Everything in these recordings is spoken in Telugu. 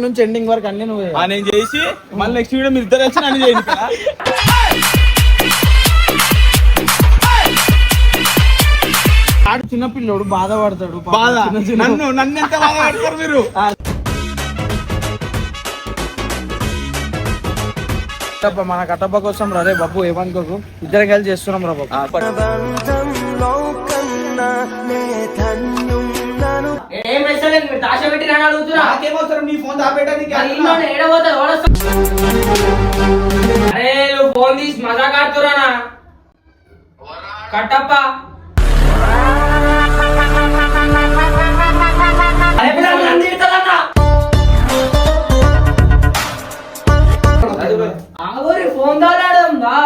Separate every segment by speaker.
Speaker 1: నుంచి ఎండింగ్ వరకు అన్ని నువ్వే.
Speaker 2: ఆ నేను చేసి మళ్ళీ నెక్స్ట్ వీడియో మీరు ఇద్దరు వచ్చి నన్ను చేయండి కదా.
Speaker 1: ఆడు చిన్న పిల్లోడు బాధపడతాడు పాపం.
Speaker 2: బాధ.
Speaker 1: చిన్న చిన్న-
Speaker 2: నన్ను నన్ను ఎంత బాధ పడతారు మీరు
Speaker 1: కట్టప్ప, మన కట్టప్ప కోసం రే బాబు ఏమనుకోకు? ఇద్దరం కలిసి చేస్తున్నాం రా బాబు.
Speaker 3: వేస్తలేదు మీరు దాశ పెట్టి రాని అడుగుతున్నా.
Speaker 2: నాకేమవసరం? నీ ఫోన్ దాపెట్టడానికి
Speaker 3: వాడొస్తా అరే నువ్వు ఫోన్ తీసి మజా కాడుతురానా కట్టప్ప. అరే పిల్లలు నన్ను తిడతారన్నా. ఆగోరి ఫోన్ దాడాడుందా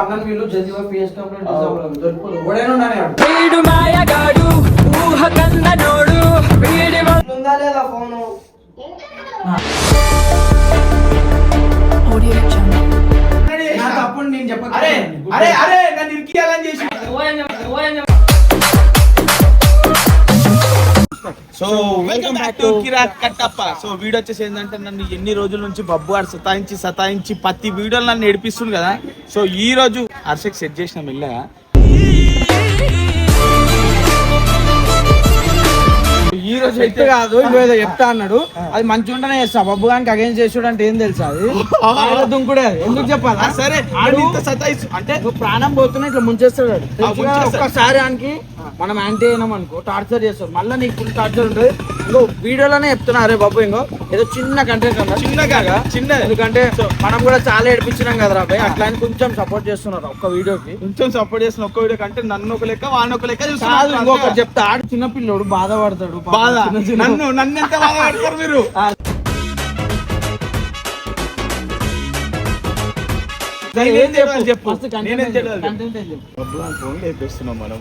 Speaker 1: అన్నని వీళ్ళు జల్దీ పిఎస్ కంప్లైంట్ దొరికిపోదు. ఓడైనా ఉండని ఆడు. ఉందా లేదా ఫోను?
Speaker 4: Audio Jungle.
Speaker 1: నా తప్పుడు నేను చెప్పక
Speaker 2: అరే అరే అరే నన్ను ఇరికియాలని చేసి so welcome back to Kirrak Kattappa so video వచ్చేసి ఏంటంటే నన్ను ఎన్ని రోజుల నుంచి బబ్బు గారు సతాయించి సతాయించి ప్రతి వీడియోలో నన్ను ఏడిపిస్తుంది కదా. సో ఈ రోజు హర్షకి సెట్ చేసిన మెల్లగా ఈ రోజు
Speaker 1: అయితే కాదు ఇంకో ఏదో చెప్తా అన్నాడు. అది మంచిగా ఉంటేనే చేస్తా. బబ్బు గానికి అగేన్స్ చేసుడు అంటే ఏం తెలుసా అది? దుంకుడే. ఎందుకు చెప్పాలా?
Speaker 2: సరే అంటే
Speaker 1: ప్రాణం పోతున్నా ఇట్లా? ముంచేస్తాడు. ఒక్కసారి ఆయనకి మనం యాంటీ అయినాం అనుకో టార్చర్ చేస్తాడు మళ్ళీ నీకు ఫుల్ టార్చర్ ఉంటుంది. ఇంకో వీడియోలోనే చెప్తున్నా అరే బాబు ఇంకో. ఏదో చిన్న కంటెంట్ అన్న
Speaker 2: చిన్నగా చిన్నది
Speaker 1: ఎందుకంటే మనం కూడా చాలా ఏడిపించినాం కదా రాబాయ్ అట్లా అని కొంచెం సపోర్ట్ చేస్తున్నారు ఒక్క వీడియోకి.
Speaker 2: కొంచెం సపోర్ట్ చేసిన ఒక్క వీడియో కంటే నన్ను ఒక లెక్క వాడిని ఒక లెక్క చూస్తున్నారు.
Speaker 1: ఇంకొకటి చెప్తా. ఆడు చిన్న పిల్లోడు బాధపడతాడు.
Speaker 2: బాధ.
Speaker 1: చిన్న చిన్న-
Speaker 2: నన్ను నన్ను ఎంత బాధ పడతారు మీరు చెప్పు. నేనేం తెలియదు ఫోన్ లేపిస్తున్నాం మనం.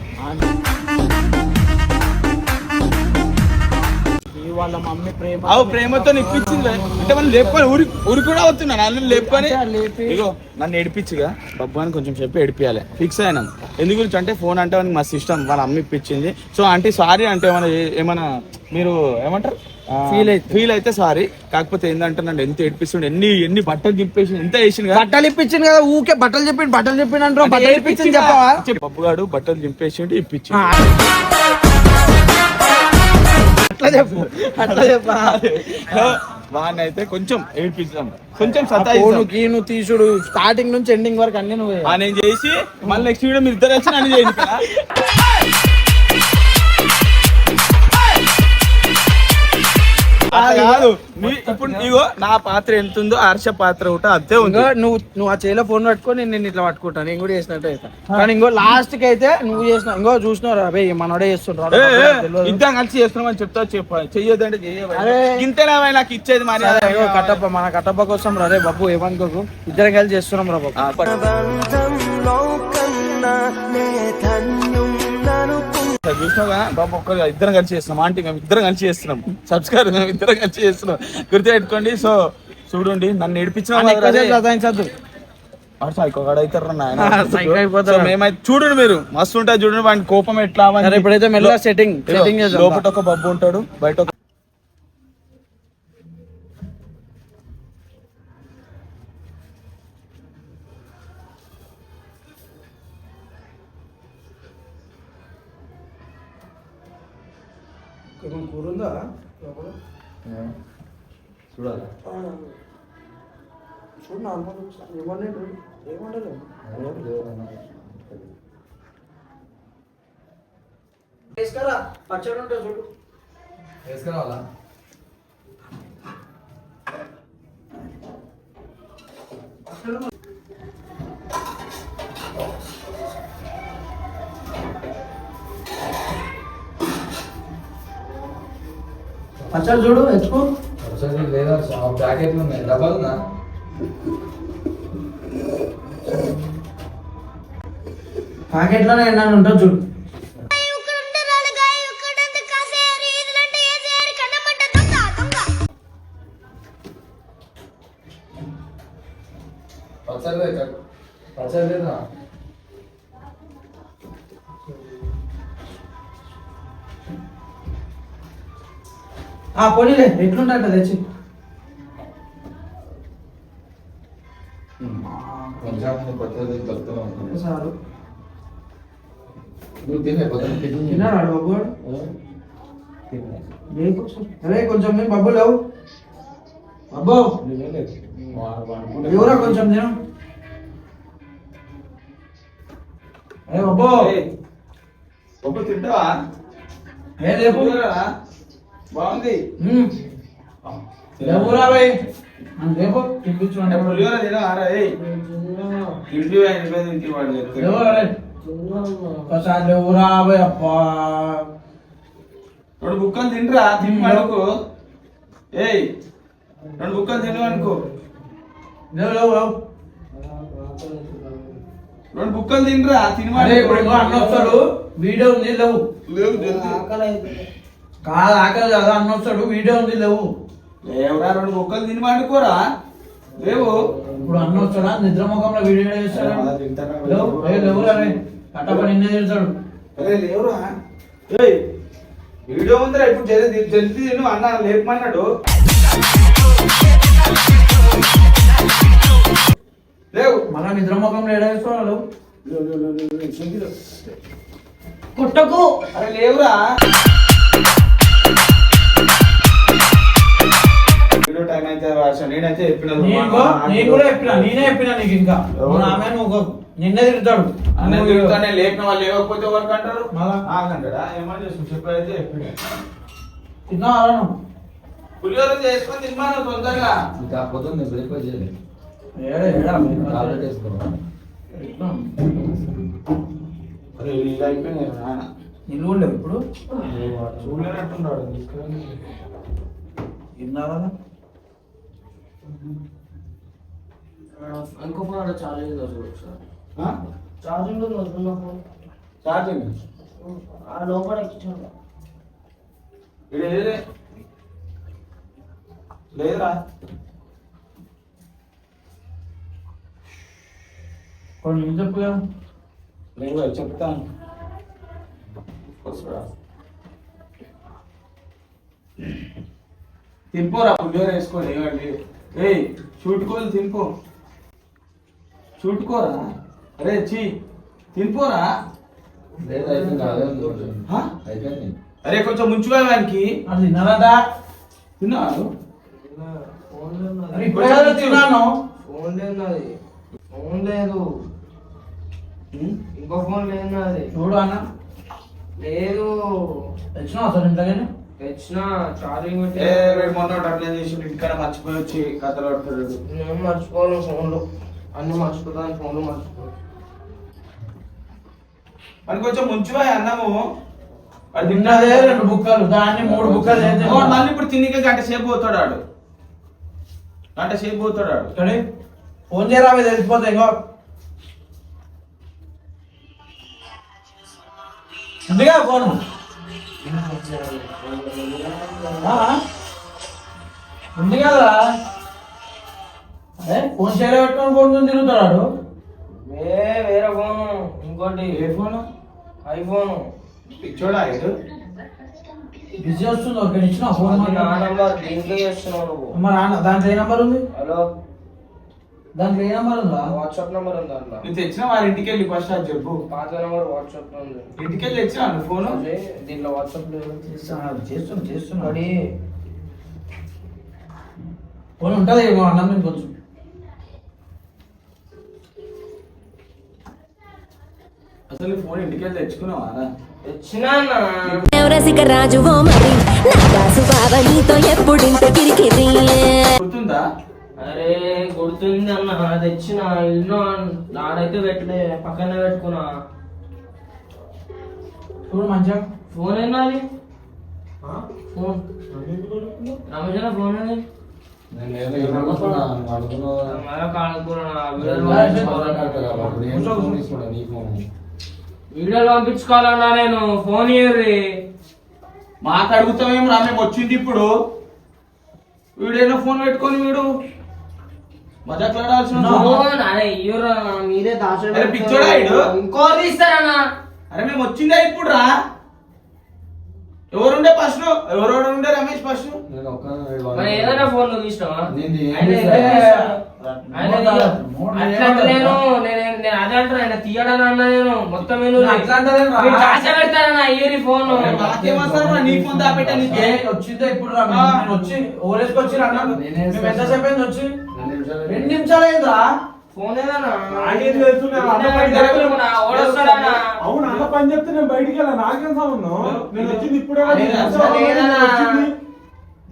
Speaker 1: వాళ్ళ మమ్మీ ప్రేమ
Speaker 2: అవు ప్రేమతో ఇప్పించింది అంటే మనం లేపుకొని ఊరి ఊరి కూడా అవుతున్నా నన్ను లేపుకొని ఇగో నన్ను ఏడిపించుగా. బబ్బు అని కొంచెం చెప్పి ఏడిపియాలి. ఫిక్స్ అయినాం. ఎందు గురించి అంటే ఫోన్ అంటే వానికి మస్తు ఇష్టం వాళ్ళ అమ్మ ఇప్పించింది. సో అంటే సారీ అంటే ఏమైనా ఏమైనా మీరు ఏమంటారు?
Speaker 1: Feel అయితే.
Speaker 2: ఫీల్ అయితే సారీ కాకపోతే ఏంటంటే నన్ను ఎంత ఏడిపిస్తుండే ఎన్ని ఎన్ని బట్టలు దింపేసి ఎంత వేసింది
Speaker 1: బట్టలు ఇప్పించింది కదా ఊకే బట్టలు చెప్పి బట్టలు చెప్పిండు అంటారు బట్టలు ఇప్పించింది చెప్పవా?
Speaker 2: చెప్పు బబ్బుగాడు బట్టలు దింపేసి ఇప్పించి
Speaker 1: ఆ. అట్లా చెప్పు అట్లా చెప్పా.
Speaker 2: వాడిని అయితే కొంచెం ఏడిపించాం కొంచెం సతాయిస్తాం
Speaker 1: గీను తీసుడు స్టార్టింగ్ నుంచి ఎండింగ్ వరకు అన్ని నువ్వే.
Speaker 2: నేను చేసి మళ్ళీ నెక్స్ట్ వీడియో మీరు ఇద్దరు వచ్చి నన్ను చేయండి కదా. మీ ఇప్పుడు ఇగో నా పాత్ర ఎంత ఉందో హర్ష పాత్ర ఒకటి అంతే ఉంది.
Speaker 1: నువ్వు నువ్వు ఆ చేలో ఫోన్ పట్టుకొని నేను ఇట్లా పట్టుకుంటా నేను కూడా చేసినట్టు అవుతా కానీ ఇంకో లాస్ట్కి అయితే నువ్వు చేసిన ఇంకో చూసినావు అబ్బాయి మనోడే చేస్తుండ్రు
Speaker 2: ఇద్దరం కలిసి చేస్తున్నామని చెప్తా చెప్ప.
Speaker 1: అరే.
Speaker 2: ఇంతేనా నాకు ఇచ్చేది
Speaker 1: ఇగో కట్టప్ప మన కట్టప్ప కోసం రే బాబు ఏమనుకోకు. ఇద్దరం కలిసి చేస్తున్నాం రా బాబు.
Speaker 2: చూసినావుగా? బాబు ఇద్దరం కలిసి చేస్తున్నాం. ఆంటీ మేము ఇద్దరం కలిసి చేస్తున్నాం. సబ్స్క్రైబ్ మేము ఇద్దరం కలిసి చేస్తున్నాం. గుర్తుపెట్టుకోండి సో చూడండి నన్ను ఏడిపించిన చూడండి మీరు. మస్తు ఉంటుంది చూడండి వాడి కోపం ఎట్లా
Speaker 1: ఇప్పుడైతే మెల్లగా సెట్టింగ్
Speaker 2: లోపల ఒక బబ్బు ఉంటాడు బయట
Speaker 1: కూరుందా
Speaker 2: చూడాలి.
Speaker 1: చూడు నార్మల్ ఏమన్నాడు ఏమనలేదు తీసుకురా పచ్చడి ఉంటుంది చూడు.
Speaker 5: వేసుకురావాలా?
Speaker 1: పచ్చడి చూడు ఎత్తుకో.
Speaker 5: ఒకసారి లేదా ప్యాకెట్లు ఉన్నాయి డబ్బాలు ఉందా?
Speaker 1: ప్యాకెట్లోనే ఎన్నాను ఉంటుంది చూడు.
Speaker 5: పచ్చడి పచ్చడి లేదా?
Speaker 1: ఆ పోనీలే ఎట్లుంటా తెచ్చి. సారు.
Speaker 5: నువ్వు తినే.
Speaker 1: తిన్నాడు బాబు. అరే కొంచెం నేను బాబు లేవు. బాబు ఎవరా కొంచెం నేను అరే బాబు
Speaker 2: తింటావా?
Speaker 1: ఏ లేపు?
Speaker 2: బాగుంది.
Speaker 1: ఉమ్. లేవురా భయ్ నన్ను లేపు తినిపించు
Speaker 2: అంటే.
Speaker 1: అంటే
Speaker 2: పులిహోర తినవారా ఏయ్. ఇంటి ఇంటి మీద ఇంటి వాడు చెప్తాడు.
Speaker 1: లేవురా రే. ఒకసారి లేవురా భయ్ అబ్బా
Speaker 2: రెండు బుక్కలు తినరా తిని అనుకో ఏయ్ రెండు బుక్కలు తిను అనుకో
Speaker 1: లేవు లేవు లేవు.
Speaker 2: రెండు బుక్కలు తినరా తిని
Speaker 1: అరే ఇప్పుడు ఇంకో అన్న వస్తాడు. వీడియో ఉంది లేవు.
Speaker 2: లేవు జల్దీ.
Speaker 1: కాదు ఆకలి కాదు అన్న వస్తాడు వీడియో ఉంది లేవు.
Speaker 2: లేవురా రెండు బుక్కలు తిని వండుకోరా లేవు.
Speaker 1: ఇప్పుడు అన్న వస్తాడా? నిద్ర ముఖంలో వీడియో చేస్తాడు? లేవు. ఏ లేవురా రే. కట్టపడి నిన్నే తిడతాడు.
Speaker 2: అరే లేవురా. ఏయ్ వీడియో ఉందిరా ఇప్పుడు జల్దీ జల్దీ తిను అన్న లేపమన్నాడు. లేవు.
Speaker 1: మళ్ళా నిద్ర ముఖంలో ఏడా చేస్తాడు. కుట్టకు.
Speaker 2: అరే లేవురా. అయితే వర్షం నేనైతే చెప్పిన
Speaker 1: నేను కూడా చెప్పిన నేనే చెప్పిన నీకు ఇంకా.
Speaker 2: ఎవరు?
Speaker 1: ఆమె నువ్వు నిన్నే
Speaker 2: అన్న తిరుగుతానే లేపిన వాళ్ళు ఎవరికి అంటారు
Speaker 1: మళ్ళా?
Speaker 2: ఆగంటాడా ఏమని చేసు చెప్పైతే చెప్పిన.
Speaker 1: తిన్నావా నువ్వు?
Speaker 2: పులిహోర చేసుకొని తిన్నాను తొందరగా.
Speaker 5: బ్రేక్ఫాస్ట్ చేయలేదు.
Speaker 1: ఏడా ఏడా?
Speaker 2: అయిపోయింది నాన్న
Speaker 1: ఇప్పుడు?
Speaker 2: చూడలేనట్టున్నాడు.
Speaker 1: తిన్నావా?
Speaker 3: ఇంకో ఫోన్ ఆడ ఛార్జింగ్ ఒకసారి
Speaker 2: ఆ?
Speaker 3: Charging దొరుకుతున్న phone.
Speaker 2: ఛార్జింగ్
Speaker 3: ఆ లోపల
Speaker 2: లేదే? లేదురా
Speaker 1: కొన్ని నిమిషం చెప్పు కదా.
Speaker 2: లేదు చెప్తాను. తింపోరా పులిహోర వేసుకొని ఏమండి? ఏయ్ చూటుకోలు తింపో చూటుకోరా? అరే చీ?
Speaker 5: అయిపోయింది.
Speaker 2: అరే కొంచెం ముంచుగా వానికి
Speaker 1: అది తిన్నారా కదా తిన్నాను.
Speaker 3: ఫోన్ లేదు ఫోన్ లేదు. ఇంకో ఫోన్ లేదు నాది.
Speaker 1: చూడు అన్న.
Speaker 3: లేదు.
Speaker 1: తెచ్చినావు అసలు ఇంతగానే
Speaker 3: తెచ్చిన ఛార్జింగ్ పెట్టి
Speaker 2: ఏ వీడు మొన్న అట్లా చేసి ఇంటికాడ మర్చిపోయి వచ్చి కథలు పడుతున్నాడు.
Speaker 3: నేను మర్చిపోను ఫోన్లు అన్ని మర్చిపోతాను ఫోన్లు మర్చిపోను.
Speaker 2: మరి కొంచెం ముంచువా అన్నము? అది
Speaker 1: తిన్నదే రెండు బుక్కలు దాన్ని మూడు బుక్కలు
Speaker 2: మళ్ళీ ఇప్పుడు తిన్నికే గంట సేపు పోతాడు ఆడు. గంట సేపు పోతాడు ఆడు.
Speaker 1: ఇక్కడే ఫోన్ చేయరా అవి తెలిసిపోతాయి ఇంకో. ఫోను? ఉంది కదా? అదే ఫోన్ చేయలే పెట్టుకొని ఫోన్ తిరుగుతాడు
Speaker 3: ఏ వేరే ఫోను ఇంకోటి.
Speaker 2: ఏ ఫోన్
Speaker 3: ఐఫోన్.
Speaker 2: పిచ్చోడా ఇది
Speaker 1: బిజీ వస్తుంది ఒకటి ఇచ్చిన ఫోన్ మాట్లాడు.
Speaker 3: నంబర్ దీంట్లో చేస్తున్నావు నువ్వు.
Speaker 1: మరి దాంట్లో ఏ నంబర్ ఉంది?
Speaker 3: హలో?
Speaker 1: దాంట్లో ఏ నంబర్ ఉందా?
Speaker 3: వాట్సాప్ నంబర్ ఉంది దాంట్లో
Speaker 2: నువ్వు తెచ్చిన వారి ఇంటికి వెళ్ళి ఫస్ట్ అది చెప్పు.
Speaker 3: పాత నంబర్ వాట్సాప్లో ఉంది
Speaker 2: ఇంటికి వెళ్ళి తెచ్చిన ఫోన్
Speaker 3: దీంట్లో వాట్సాప్ లేదు
Speaker 1: చేస్తున్నా చేస్తున్నా చేస్తున్నా.
Speaker 3: మరి
Speaker 1: ఫోన్ ఉంటుంది ఏమో అన్నం నేను కొంచెం
Speaker 2: అసలు ఫోన్ ఇంటికి వెళ్ళి తెచ్చుకున్నావా
Speaker 3: తెచ్చినా
Speaker 4: రసిక రాజువో మరి? నా దాసు బావ నీతో ఎప్పుడింత కిరికిరి
Speaker 2: గుర్తుందా?
Speaker 3: అరే గుర్తుంది అన్న తెచ్చిన ఇల్లు నాడైతే పెట్టలే పక్కనే పెట్టుకున్నా.
Speaker 1: చూడు మంచిగా
Speaker 3: ఫోన్ ఏంది ఫోన్. రమేష్ అన్న ఫోన్ ఏంది?
Speaker 5: నేను ఏదో ఏమనుకున్నా, నువ్వు అనుకున్నావు.
Speaker 3: మరొక అనుకున్నా
Speaker 5: నేను ఫోన్ కడతా కదా, అప్పుడు ఏం ఫోన్ తీసుకున్నా, నీ ఫోన్.
Speaker 3: వీడియోలు పంపించుకోవాలన్నా నేను ఫోన్ ఇయ్యర్రి.
Speaker 2: మాకు అడుగుతామేం రా మేము వచ్చింది ఇప్పుడు. వీడేనో ఫోన్ పెట్టుకొని వీడు.
Speaker 1: No.
Speaker 3: ఫోన్ అరే
Speaker 2: మేము వచ్చిందే ఇప్పుడు రా. ఎవరుండే ఫస్ట్? ఎవరెవరు ఉండే రమేష్ ఫస్ట్?
Speaker 3: ఏదైనా ఫోన్ నువ్వు ఇష్టమా నేను నేను నేను అదే అంటాను ఆయన తీయడని అన్నా నేను మొత్తం నేను ఇయర్ ఫోన్?
Speaker 1: వచ్చిందే ఇప్పుడు రా మేము- నేను వచ్చి ఓలేసుకు వచ్చి ఎంతసేపు వచ్చి?
Speaker 5: రెండు నిమిషాలు
Speaker 1: అయిందా
Speaker 6: అవును అన్న పని చెప్తే నేను బయటికి వెళ్ళా నాకేం నేను వచ్చింది ఇప్పుడే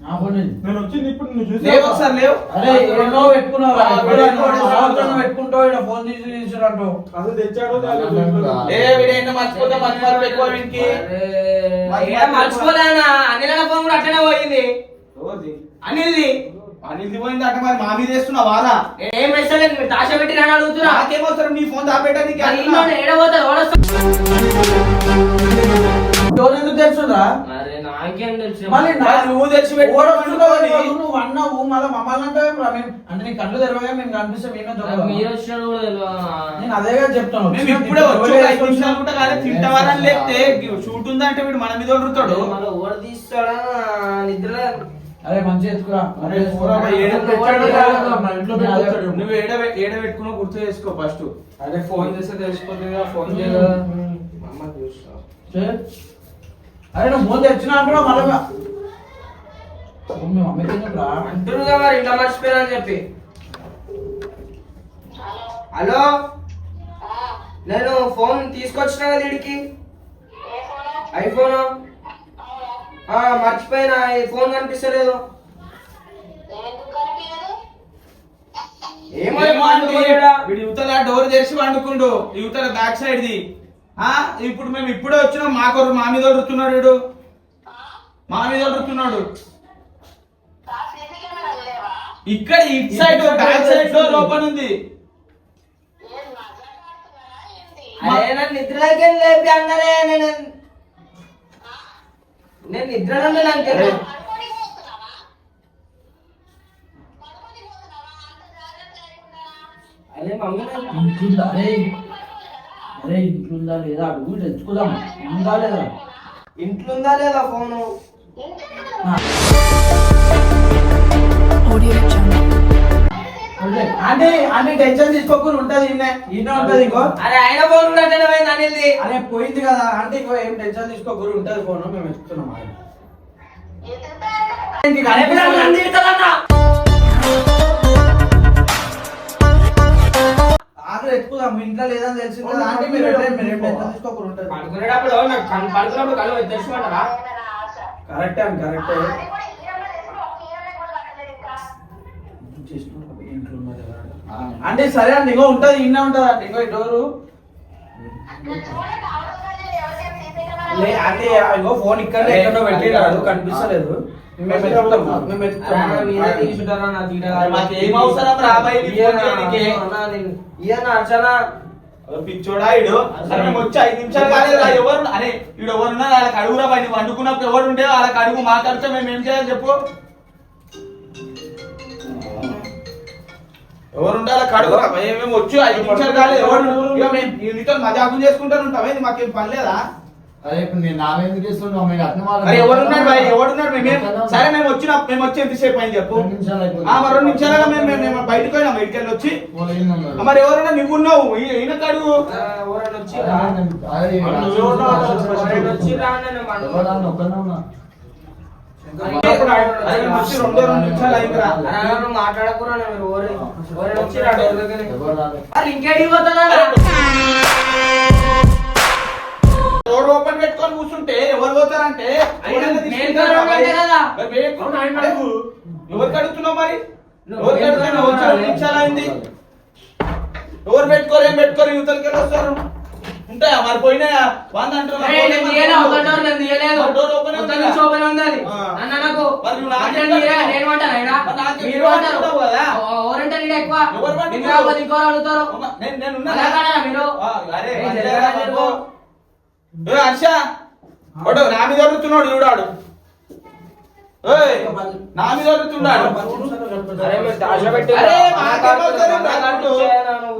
Speaker 6: నేను వచ్చింది. నేను ఇప్పుడు నువ్వు
Speaker 2: లేవు
Speaker 6: చూసావా?
Speaker 2: ఒకసారి లేవు.
Speaker 1: అరే ఎన్నో పెట్టుకున్నావు? పెట్టుకుంటావు ఇక్కడ ఫోన్ తీసి తీసుకురంటావు
Speaker 6: అసలు తెచ్చాడో.
Speaker 2: ఏ వీడైనా మర్చిపోతే మర్చిపోతే ఎక్కువ వీనికి.
Speaker 3: అరే. మర్చిపోలేనా అనిల ఫోన్ కూడా అట్లనే పోయింది. అనిల్ది.
Speaker 2: అనిల్ పోయింది అంటే మరి మా మీద వేస్తున్నావు వారా?
Speaker 3: ఏం మెసేజ్ మీరు దాచ పెట్టి రాని అడుగుతున్నా.
Speaker 2: నాకేం అవసరం నీ ఫోన్ దాపెట్టడానికి
Speaker 3: ఏడబోతారు ఓడొస్తా
Speaker 1: ఎవరు ఎందుకు తెలుసురా
Speaker 3: అరే. నాకేం తెలుసు.
Speaker 1: మళ్ళీ నా-
Speaker 2: మరి నువ్వు
Speaker 1: నువ్వు అన్నావు మళ్ళీ మమ్మల్ని అంటే అంటే నీ కళ్ళు తెరవగా మేము కనిపిస్తే మేమే
Speaker 3: నాకు
Speaker 1: దొంగలం.
Speaker 3: మీరు వచ్చినాడు కూడా తెలియదు.
Speaker 1: నేను అదేగా చెప్తాను.
Speaker 2: మేము ఇప్పుడే వచ్చి. ఒక ఐదు నిమిషాలు కూడా కాలే. తింటావారని లేస్తే షూట్ ఉందంటే వీడు మన మీద వదులుతాడు
Speaker 3: మళ్ళీ ఓడ తీస్తాడా? నిద్ర
Speaker 1: అరే మంచిగా ఎత్తుకురా.
Speaker 6: అరే పోరా ఏడ మా ఇంట్లో పెట్టొచ్చాడు.
Speaker 2: నువ్వు ఏడ ఏడ పెట్టుకున్నా గుర్తు చేసుకో ఫస్ట్.
Speaker 3: అదే ఫోన్ చేస్తే తెలిసిపోతుంది ఫోన్ చేయదా అమ్మ చూస్తా
Speaker 1: చే. అరే నువ్వు ముందు తెచ్చినా కూడా మళ్ళీ. మీ మమ్మీకి ఎందుకు రా.
Speaker 3: అంటురుగా మరి ఇంట్లో మర్చిపోయినా అని చెప్పి. హలో? నేను ఫోన్ తీసుకొచ్చిన కదా వీడికి. ఐఫోన్? మర్చిపోయినా ఈ ఫోన్ కనిపిస్తలేదు. ఏమో
Speaker 2: డోర్ తెరిచి వండుకుండు యువతల బ్యాక్ సైడ్ ది ఆ ఇప్పుడు మేము ఇప్పుడే వచ్చినాం మా కొరకు మా మీద వదులుతున్నాడు వీడు. మా మీద ఇక్కడ it side back side door open ఉంది.
Speaker 3: నిద్రలోకి లేపి అన్నారే నేను నేను నిద్రలో అరే. మమ్మీ
Speaker 1: అరే ఇంట్లో ఉందా లేదా అడుగు తెచ్చుకుందాం ఉందా లేదా?
Speaker 3: ఇంట్లో ఉందా లేదా ఫోను?
Speaker 1: అంటే అంటే టెన్షన్ తీసుకోకుండా ఉంటది ఈయనే ఈయన ఉంటది ఇంకో.
Speaker 3: అరే ఆయన ఫోన్ కూడా అట్లనే పోయింది అనిల్ది.
Speaker 1: అరే పోయింది కదా అంటే ఇంకో ఏం టెన్షన్ తీసుకోకుండా ఉంటది ఫోన్ మేము ఎత్తుకున్నాం ఆయన. మీ ఇంట్లో లేదని
Speaker 3: పడుకునేటప్పుడు పడుకున్నప్పుడు కళ్ళు తెచ్చుకుంటారా
Speaker 1: కరెక్టే అని కరెక్టే. అంటే సరే అండి ఇంకో ఉంటది ఇన్న ఉంటది అండి ఇంకో ఈ డోరు. లే అంటే ఇంకో ఫోన్ ఇక్కడ ఎక్కడో పెట్టినాడు కనిపిస్తలేదు.
Speaker 3: అర్చనా?
Speaker 2: పిచ్చోడా ఇడు సరే మేము వచ్చి ఐదు నిమిషాలు కాలేదురా ఎవరు? అరే వీడు ఎవరున్నా వాళ్ళకి అడుగురా పైన వండుకున్నప్పుడు ఎవరు ఉంటే వాళ్ళకి అడుగు మాట్లాడితే మేము ఏం చేయాలి చెప్పు. ఎవరు అడుగురా భయ్, మేము వచ్చి ఐదు నిమిషాలు కాలేదు. ఎవరు మజాకులు చేసుకుంటాను ఉంటామే మాకేం పని లేదా?
Speaker 5: అరే ఇప్పుడు నేను నాన్న ఎందుకు ఇస్తున్నావు మీకు అర్థం.
Speaker 2: అరే ఎవరున్నాడు భయ్ ఎవరున్నాడు మేము సరే మేము వచ్చిన మేము వచ్చి ఎంతసేపు అని చెప్పు. ఆ మరి రెండు నిమిషాలుగా మేము మేము బయటకు పోయినా బయటికి వెళ్ళి వచ్చి. మరి ఎవరన్నా నువ్వు ఉన్నావు? ఈయన కడుగు
Speaker 3: ఆ, ఎవరైనా వచ్చి ఎవరైనా మాట్లాడకురా నా మీరు? డోర్
Speaker 2: ఓపెన్ పెట్టుకొని కూర్చుంటే ఎవరు పోతారంటే భయ్?
Speaker 3: కదా.
Speaker 2: మరి? నిమిషాలు అయింది ఎవరు పెట్టుకోరు ఏం పెట్టుకోరు? యువతలకి వస్తారు? ఉంటాయా? మరి పోయినాయా? వంద
Speaker 3: అంటారు.
Speaker 2: హర్ష! వాడు నా మీద అడుగుతున్నాడు చూడాడు. ఏయ్, నా మీద అడుగుతున్నాడు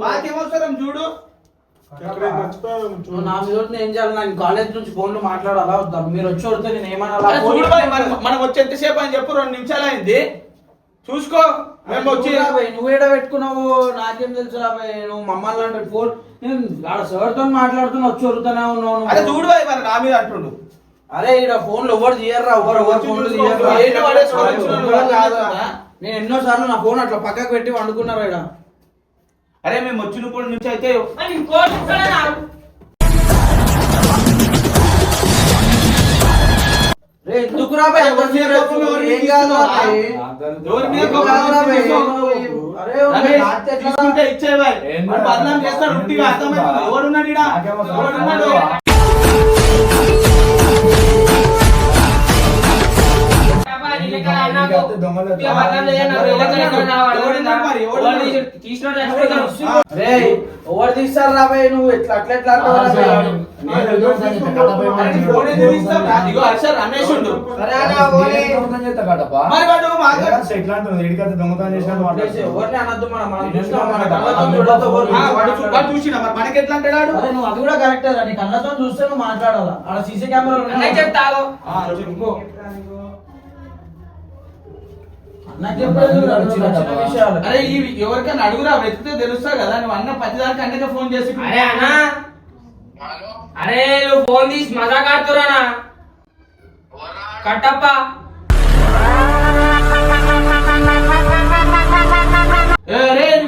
Speaker 2: మాకేమవసరం చూడు.
Speaker 1: నా మీద ఏం చేయాలి? నాకు కాలేజ్ నుంచి ఫోన్లు మాట్లాడాలా వద్దా? మీరు వచ్చి కొడితే నేను ఏమన్నా
Speaker 2: చూడు మనం- వచ్చి ఎంతసేపు అని చెప్పు రెండు నిమిషాలు అయింది. చూసుకో మేము వచ్చి
Speaker 1: నువ్వు ఏడ పెట్టుకున్నావు? నాకేం తెలుసు రాబాయ్ నువ్వు మమ్మల్ని అంటే ఫోన్ నేను ఆడ సార్తో మాట్లాడుతున్నా వచ్చి వరుతూనే ఉన్నావు నువ్వు.
Speaker 2: అరే చూడు బాయ్ మరి నా మీద అంటుండు
Speaker 1: అరే ఈడ ఫోన్లు ఎవరు చేయర్రా ఎవరు ఎవరు ఫోన్లు. నేను ఎన్నో సార్లు నా ఫోన్ అట్లా పక్కకు పెట్టి వండుకున్నారు ఇక్కడ
Speaker 2: అరే మేము వచ్చినప్పటి నుంచి అయితే
Speaker 3: మరి ఇంకో నిమిషాలే నాకు.
Speaker 1: రే ఎందుకు రాబాయ్ ఎవరు? ఏం కాదు.
Speaker 2: ఎవరి మీద కోపం ఇచ్చే. వాడు బదనాం చేస్తాడు అర్థమైంది? ఎవడున్నాడు?
Speaker 1: ఎవరు
Speaker 2: మనకి ఎట్లా అంటాడు. వాడు?
Speaker 1: అరే నువ్వు అది కూడా కరెక్టే రా. నీ కళ్ళతో చూస్తే నువ్వు మాట్లాడాలా? సీసీ కెమెరాలు
Speaker 3: అన్నయ్య
Speaker 2: అరే ఈ ఎవరికైనా అడుగురా వెతికితే తెలుస్తా కదా నువ్వు అన్న పచ్చిదానికి అన్నకే ఫోన్ చేసి
Speaker 3: అరే అన్న. అరే నువ్వు ఫోన్ తీసి మజా కాడుతురానా కట్టప్ప.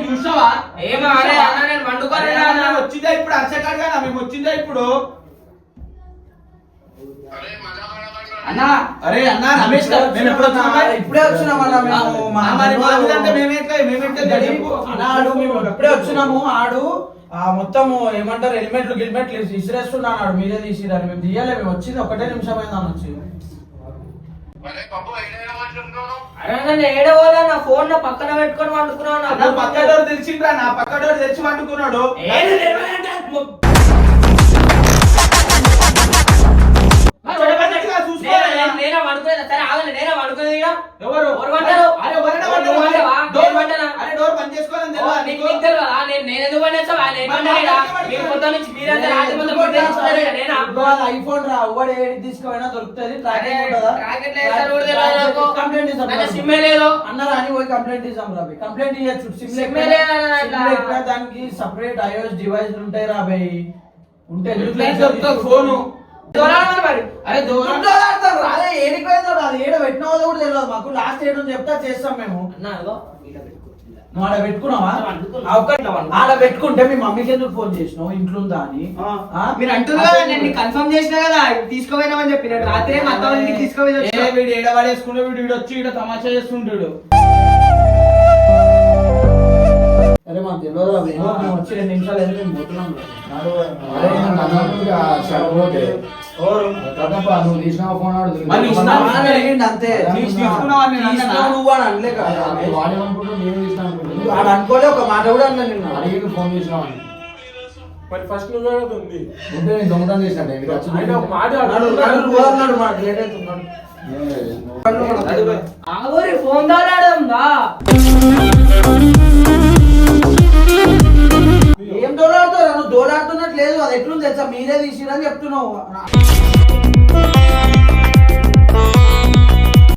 Speaker 2: చూసావా?
Speaker 3: ఏమో అరే అన్న నేను వండుకోలేదా
Speaker 2: అన్న,
Speaker 3: అన్న
Speaker 2: వచ్చిందా ఇప్పుడు? అర్చకాడు కదా మేము వచ్చిందా ఇప్పుడు? అన్నా అరే అన్న రమేష్ గారు, మేము ఎప్పుడు వచ్చినామా?
Speaker 1: ఇప్పుడే వచ్చినామన్నా మేము.
Speaker 2: ఆ, మరి మా చెప్పు.
Speaker 1: అన్న, ఆడు మేము ఇప్పుడే వచ్చినాము ఆడు ఆ మొత్తం ఏమంటారు హెల్మెట్లు గిల్మెట్లు ఇసిరేస్తున్నాడు మీరే తీసిరారు. మేము తీయాలి మేము వచ్చింది ఒకటే నిమిషం అయింది అని వచ్చి.
Speaker 3: ఏడవోలే నా ఫోన్ నా పక్కన పెట్టుకొని
Speaker 2: నా పక్క డోర్ తెరిచిండ్రా నా పక్క డోర్ తెరిచి వండుకున్నాడు. చూసుకో.
Speaker 3: నేనే- నేను- నేనే వండుకోలేదు సరే ఆగలే నేనే వండుకోలేదు ఇక
Speaker 2: ఎవరు
Speaker 3: ఎవరు పడ్డారు?
Speaker 2: అరే ఎవరైనా
Speaker 3: ఎవరు
Speaker 2: పడ్డారు?
Speaker 3: పడ్డావా?
Speaker 2: డోర్
Speaker 3: నేను పడ్డానా?
Speaker 2: అరే డోర్ బంద్ చేసుకోవాలని
Speaker 3: ఓ,
Speaker 2: తెలియదా
Speaker 3: నీకు
Speaker 2: నీకు?
Speaker 3: నీకు తెలియదా? నేను నేను ఎందుకు పడేస్తావా? నేను
Speaker 2: మరి
Speaker 3: పడ్డా ఈడ.
Speaker 2: మాట్లాడితే
Speaker 3: మీరు పొద్దున్న నుంచి మీరంతా రాత్రి మొత్తం మీరు తెలుసుకున్నారు ఇక నేనా?
Speaker 1: ఐఫోన్ రా ఎవడు ఏది తీసుకుపోయినా దొరుకుతుంది
Speaker 3: అరే,
Speaker 1: ట్రాకింగ్ ఉంటుందా?
Speaker 3: రాకెట్లు వేస్తారు కూడా తెలియదు నాకు.
Speaker 1: కంప్లైంట్ ఇస్తాం
Speaker 3: నాకు
Speaker 1: రా.
Speaker 3: సిమ్మే లేదు.
Speaker 1: అన్నారు అని పోయి కంప్లైంట్ ఇస్తాం రాబి కంప్లైంట్ ఇవ్వచ్చు సిమ్
Speaker 3: సిమ్
Speaker 1: లేకపోయినా-
Speaker 3: లేదన్న
Speaker 1: సిమ్
Speaker 3: అట్లా.
Speaker 1: లేకపోయినా దానికి సపరేట్ ఐఓఎస్ డివైస్ ఉంటాయి రాబై ఉంటే
Speaker 2: ఫోను. అరే దూరం
Speaker 1: అదే ఏడికి పోయిందో రాదు ఏడ పెట్టినదో కూడా తెలియదు మాకు. లాస్ట్ ఏడు చెప్తా చేస్తాం మేము. నువ్వు ఆడ పెట్టుకున్నావా?
Speaker 3: ఆడ
Speaker 1: పెట్టుకుంటే మీ మమ్మీకి ఎందుకు ఫోన్ చేసినావు? ఇంట్లో ఉందా అని?
Speaker 7: మీరు అంటున్నారు నేను కన్ఫర్మ్ చేసిన కదా తీసుకోపోయినామని చెప్పి. నేను రాత్రి మా అత్త వాళ్ళ ఇంటికి తీసుకుపోయి
Speaker 2: ఏ
Speaker 7: వచ్చిన.
Speaker 2: వీడు ఏడవాడేసుకుంటే వీడు వీడు వచ్చి ఈడ తమాషా చేస్తుంటాడు.
Speaker 1: అరే మాకు తెలియదు వచ్చి రెండు నిమిషాలు అయితే మేము పోతున్నాం. అనుకోలే ఒక మాట కూడా అన్నా నిన్న.
Speaker 5: అడిగి ఫోన్ చేసినావని
Speaker 6: మరి ఫస్ట్ నువ్వే కదా ఉంది.
Speaker 5: ఉంటే నేను దొంగతనం చేసిన నేను వచ్చి
Speaker 6: ఆయన ఒక మాట
Speaker 1: నడు,
Speaker 6: అడుగుతున్నాడు.
Speaker 1: నడు, పోదాం నడు, మనకు లేట్ అవుతున్నాడు.
Speaker 2: అది పోయి.
Speaker 3: ఆగోరి ఫోన్ దాడాడుందా
Speaker 1: ఏం దోలాడుతావు నువ్వు దోలాడుతున్నట్టు లేదు. అది ఎట్లుంది తెలుసా? మీరే తీసిరని చెప్తున్నావు.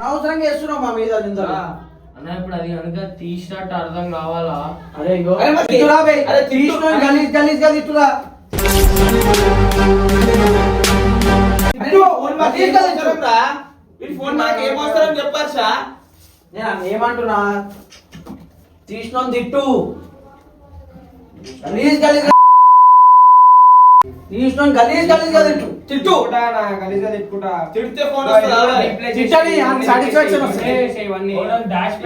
Speaker 1: అవసరంగా చేస్తున్నావు మా మీద నిందలు.
Speaker 3: అన్న ఇప్పుడు అది కనుక తీసినట్టు అర్థం కావాలా?
Speaker 1: అరే ఇగో
Speaker 2: అరే మరి
Speaker 1: తిట్టురా గలీజ్
Speaker 2: గలీజ్గా ఫోన్ ఏం అవసరం అవసరం
Speaker 1: నేను ఏమంటున్నా? తీసినోని తిట్టు. గలీజ్ గలీజ్ గా- గలీజ్ గలీజ్గా తిట్టు. తిట్టు
Speaker 2: తిడితే ఫోన్ వస్తుందా? బాయ్?
Speaker 1: తిట్టని సాటిస్ఫాక్షన్ వస్తుంది.
Speaker 3: ఇవన్నీ
Speaker 6: డాష్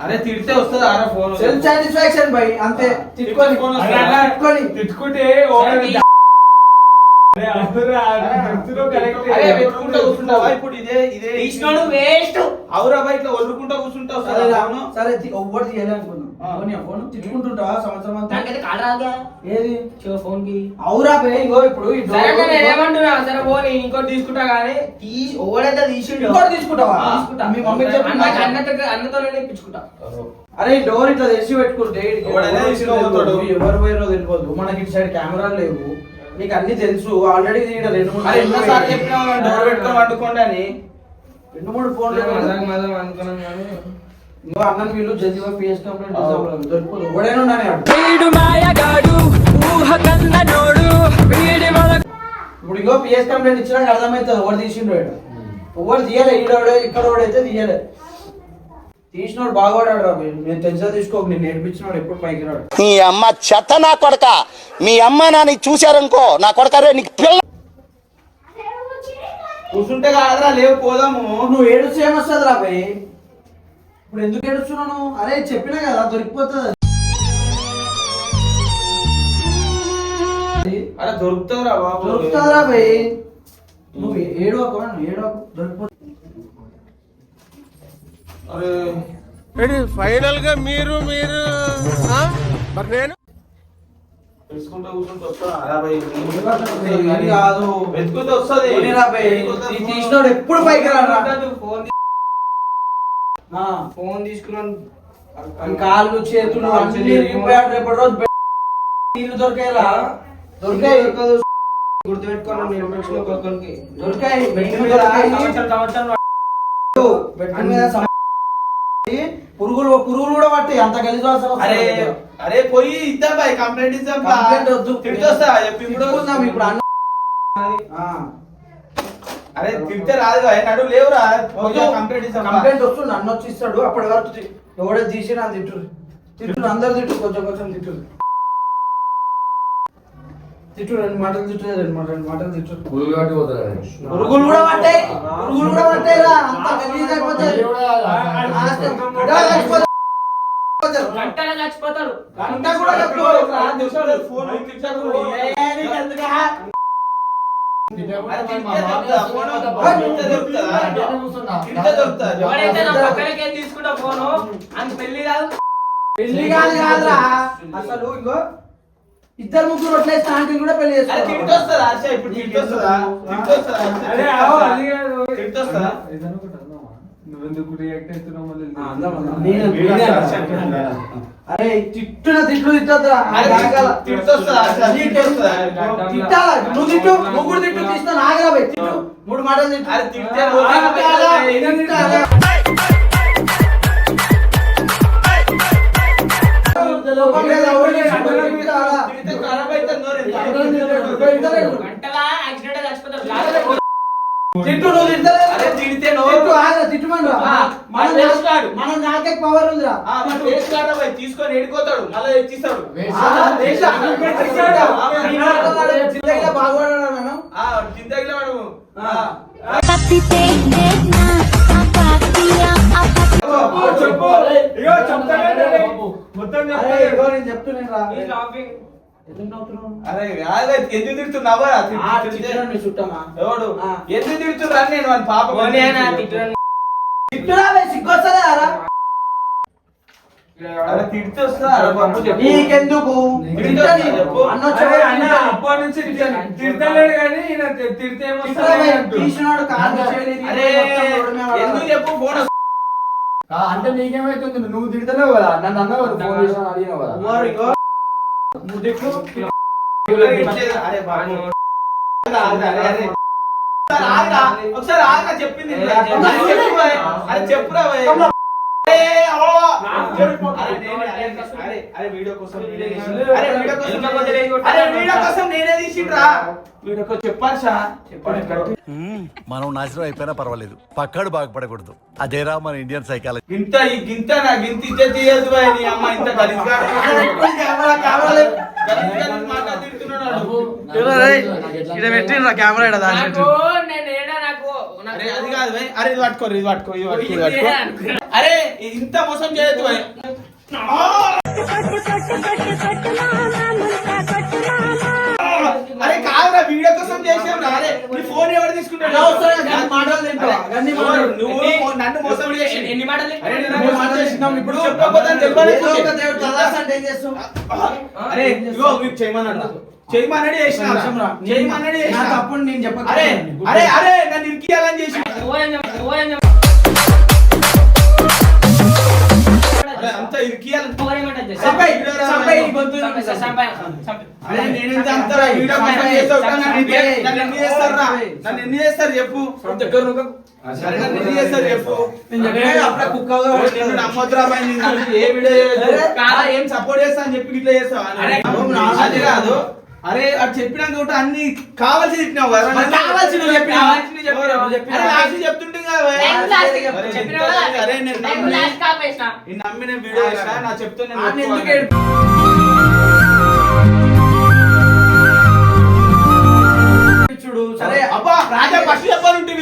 Speaker 2: అరే తిడితే వస్తుంది? ఆరా ఫోన్
Speaker 1: సెల్ఫ్ సాటిస్ఫాక్షన్ బై అంతే.
Speaker 2: ఫోన్
Speaker 6: అరే
Speaker 1: తిట్టుకొని.
Speaker 6: తిట్టుకుంటే
Speaker 2: ఇప్పుడు ఇదే ఇదే
Speaker 3: తీసినోడు వేస్ట్.
Speaker 2: అవురా బయట ఇట్లా వదులుకుంటా కూర్చుంటావు
Speaker 1: సరే ఫోన్ తిట్టుకుంటుంటావా సంవత్సరం అంతా?
Speaker 3: నాకైతే కాల్ రాగా
Speaker 1: ఏది?
Speaker 3: ఫోన్కి
Speaker 1: అవురా బే ఇగో ఇప్పుడు ఈ
Speaker 3: సరే
Speaker 1: డోర్-
Speaker 3: నేను ఏమంటున్నా సరే పోనీ ఇంకోటి తీసుకుంటా కానీ తీ ఓడైతే తీసుకుంటా
Speaker 1: ఇంకోటి తీసుకుంటావా?
Speaker 3: తీసుకుంటా.
Speaker 1: మీ మమ్మీ చెప్పిందా?
Speaker 3: అన్న అన్నతో ఇప్పించుకుంటా
Speaker 1: అరే ఈ డోర్ ఇట్లా తెరిచి పెట్టుకుంటే ఎవరు పోయారో తెలియదు. మనకి ఇటు సైడ్ కెమెరాలు లేవు. నీకు అన్ని తెలుసు. ఆల్రెడీ ఈడ రెండు మూడు
Speaker 2: అరే ఎన్నోసార్లు చెప్పినా డోర్ పెట్టుకొని వండుకోండి అని.
Speaker 1: రెండు మూడు ఫోన్లు
Speaker 3: కానీ.
Speaker 1: అన్నని వీళ్ళు జల్దీగా పిఎస్ కంప్లైంట్. ఇప్పుడు ఇంకో పిఎస్ కంప్లైంట్ ఇచ్చినా అర్థమవుతుంది. ఎవరు తీసిండు వాడు ఎవరు తీయలే ఈడోడే ఇక్కడ అయితే తీయలే. తీసినోడు బాగోడాడు రా. నేను తెలిసా తీసుకోక నేను నేర్పించినోడు ఎప్పుడు పైకి రాడు.
Speaker 8: నీ అమ్మ చెత్త నా కొడక. మీ అమ్మ నాని చూశారనుకో నా కొడక రే నీకు పిల్ల
Speaker 2: కూర్చుంటే కాదురా లేవు పోదాము.
Speaker 1: నువ్వు ఏడుస్తూ ఏమొస్తుంది రా బై? ఇప్పుడు ఎందుకు ఏడుస్తున్నాను అరే చెప్పినా కదా దొరికిపోతుంది.
Speaker 2: అరే దొరుకుతావురా బాబు.
Speaker 1: దొరుకుతుందిరా బై. నువ్వు ఏడవకు నువ్వు ఏడవకు దొరికిపోతుంది
Speaker 8: ఫైనల్గా మీరు మీరు మరి నేను?
Speaker 1: తీసినోడు ఎప్పుడు పైకి
Speaker 3: ఫోన్
Speaker 1: ఆ,
Speaker 3: ఫోన్ తీసుకున్నాను.
Speaker 1: కాళ్ళు చేతులు రేపటి రోజు నీళ్ళు దొరికేలా దొరికాయి.
Speaker 3: గుర్తుపెట్టుకున్నాను నేను
Speaker 1: దొరికాయి.
Speaker 3: సంవత్సరం
Speaker 1: బెడ్ మీద సమ- పురుగులు పురుగులు కూడా పట్టాయి అంత గలీజ్ వాసన
Speaker 2: అరే. అరే పోయి ఇద్దాం బాయ్ కంప్లైంట్ ఇద్దాం.
Speaker 1: కంప్లైంట్ వద్దు
Speaker 2: తిట్టొస్తా చెప్పి ఇప్పుడు
Speaker 1: ఇప్పుడు అన్న.
Speaker 2: అరే తింటే రాదు నడు లేవురా. కంప్లైంట్ బా.
Speaker 1: కంప్లైంట్ వస్తుంది అన్న వచ్చి ఇస్తాడు అప్పటి వరకు ఎవడో తీసి నా తిట్టు తిట్టు అందరు తిట్టు కొంచెం కొంచెం తిట్టు తిట్టు రెండు మాటలు తిట్టు రెండు మాటలు రెండు మాటలు తిట్టు.
Speaker 5: పులుగు కట్టి పోతాడు
Speaker 1: పురుగులు కూడా పట్టాయి పురుగులు కూడా పట్టాయి రా. అంత గలీజ్ అయిపోతాయి.
Speaker 3: గంటలో
Speaker 1: గంట కూడా
Speaker 2: ఫోన్
Speaker 1: ఎందుకా?
Speaker 3: ఎవరైతే నా పక్కనకే తీసుకుంటా ఫోను అని పెళ్ళి కాదు.
Speaker 1: పెళ్ళి కాదు కాదురా. అసలు ఇంకో ఇద్దరు ముగ్గురు రొట్లేస్తే ఆంటీ కూడా పెళ్ళి
Speaker 2: అరే
Speaker 1: తిట్టున తిట్లు? తిట్టాలా? నువ్వు తిట్టు ముగ్గురు తిట్టు తీస్తా నాగరా బై తిట్టు. మూడు మాటలు తిట్టు.
Speaker 2: తిట్టే? తిడితే
Speaker 1: నువ్వు ఆగరా మనం.
Speaker 2: మనం
Speaker 1: నాకే పవర్ ఉందిరా.
Speaker 2: పోయి తీసుకొని ఎడుకోతాడు మళ్ళీ
Speaker 1: బాగుపడాడు
Speaker 2: వాడు ఆ.
Speaker 6: చెప్పు ఇగో చెప్తానే మొత్తం చెప్తానే
Speaker 1: ఇగో నేను చెప్తున్నాను ఎందుకు నవ్వుతున్నావు?
Speaker 2: అరే కాదు ఎందుకు తిడుతున్నావా?
Speaker 1: చుట్టమా?
Speaker 2: ఎవడు. ఎందుకు తిడుతున్నా నేను పాప చెప్పు.
Speaker 1: నీకెందుకు.
Speaker 6: అప్పటి నుంచి తిడతలేడు కానీ తిడితే
Speaker 1: తీసినాడు కాదు.
Speaker 2: ఎందుకు ఫోన్
Speaker 5: అంటే నీకేమైతుంది? నువ్వు తిడతలేవు కదా? నన్ను అన్నావు కదా ఫోన్ చేసిన అడిగినావు కదా.
Speaker 1: నువ్వు.
Speaker 2: ఒకసారి చెప్పింది? అరే చెప్పురా, అరే వీడియో కోసం. అరే, వీడియో కోసం నేనే- అరే, చెప్పండి
Speaker 9: మనం నాశనం అయిపోయినా పర్వాలేదు. పక్కాడు బాగుపడకూడదు. అదేరా మన ఇండియన్ సైకాలజీ
Speaker 2: గింత ఈ గింత నా గింత ఇచ్చే తీయదు భయ్ నీ అమ్మ ఇంత
Speaker 1: కెమెరా, దాని
Speaker 2: అరే అది కాదు భయ్ అరే ఇది పట్టుకో ఇది పట్టుకో ఇది పట్టుకో ఇది పట్టుకో. అరే ఇంత మోసం చేయొద్దు భయ్ అరే కాదురా వీడియో కోసం చేసాం రా అరే నీ ఫోన్ ఎవరు తీసుకుంటాడు. నువ్వు నన్ను మోసం చేసి
Speaker 3: ఎన్ని- మాటలు?
Speaker 2: ఇప్పుడు చెప్పకపోతే? అరే ఇగో మీకు చేయమన్నాడు చేయమన్నాడు చేసిన. చేయమన్నాడు
Speaker 1: నా
Speaker 2: చేసిన
Speaker 1: తప్పుడు నేను చెప్పక
Speaker 2: అరే అరే అరే నన్ను ఇరికియాలని చేసి అంత ఇరికియాలని
Speaker 3: ఓరేమంటే
Speaker 1: సంపై, సంపై, నీ గొంతు
Speaker 3: సంపై, సంపై, సంపై.
Speaker 2: అరే నేను ఎంత అంతరా వీడియో కాల్ చేస్తావు? కదా, నన్ను ఎన్ని- నన్ను ఎన్ని చేస్తారా? నన్ను ఎన్ని చేస్తారు చెప్పు? సరే నన్ను ఎన్ని చేస్తారు చెప్పు?
Speaker 1: నేను చెప్పే అప్పుడే కుక్క
Speaker 2: ఓ, నిన్ను నమ్మొద్దురా బాయ్, నిన్ను ఏ వీడియో సపోర్ట్ చేస్తా అని చెప్పి ఇట్లా చేస్తావా? అది కాదు. అరే అది చెప్పినాక కూడా అన్ని కావాల్సి చెప్పినావు చెప్తుంటే
Speaker 3: నేను
Speaker 2: అరే, నమ్మి- వీడియో నా.
Speaker 1: ఏడిపించుడు? సరే
Speaker 2: అబ్బా రాజా ఫస్ట్ చెప్పాలంటే